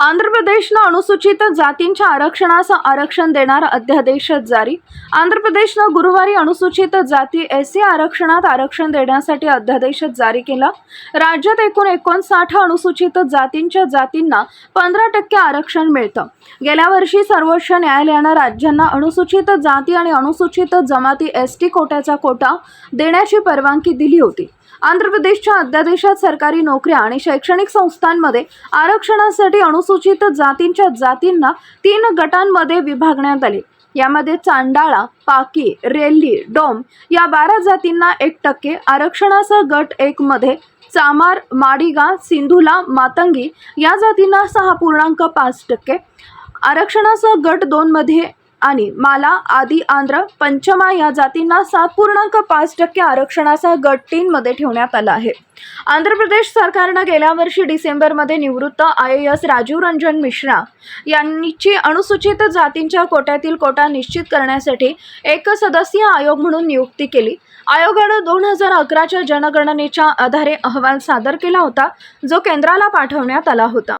आंध्र प्रदेशनं अनुसूचित जातींच्या आरक्षणास आरक्षण देणारा अध्यादेश जारी. आंध्र प्रदेशनं गुरुवारी अनुसूचित जाती एस सी आरक्षणात आरक्षण देण्यासाठी अध्यादेश जारी केला. राज्यात एकूण एकोणसाठ अनुसूचित जातींच्या जातींना पंधरा टक्के आरक्षण मिळतं. गेल्या वर्षी सर्वोच्च न्यायालयानं राज्यांना अनुसूचित जाती आणि अनुसूचित जमाती एस टी कोट्याचा कोटा देण्याची परवानगी दिली होती. आंध्र प्रदेशच्या अध्यादेशात सरकारी नोकऱ्या आणि शैक्षणिक संस्थांमध्ये आरक्षणासाठी अनुसूचित जातींच्या जातींना तीन गटांमध्ये विभागण्यात आले. यामध्ये चांडाळा पाकी रेल्ली डोम या बारा जातींना एक टक्के आरक्षणासह गट एक मध्ये चामार माडिगा सिंधुला मातंगी या जातींना सहा पूर्णांक पाच टक्के आरक्षणासह गट दोनमध्ये आणि माला आदी आंध्र पंचमा या जातींना सात पूर्णांक पाच टक्के आरक्षणाचा गट तीनमध्ये ठेवण्यात आला आहे. आंध्र प्रदेश सरकारनं गेल्या वर्षी डिसेंबरमध्ये निवृत्त I A S Rajiv Ranjan Mishra यांची अनुसूचित जातींच्या कोट्यातील कोटा निश्चित करण्यासाठी एक सदस्यीय आयोग म्हणून नियुक्ती केली. आयोगानं दोन हजार अकराच्या जनगणनेच्या आधारे अहवाल सादर केला होता जो केंद्राला पाठवण्यात आला होता.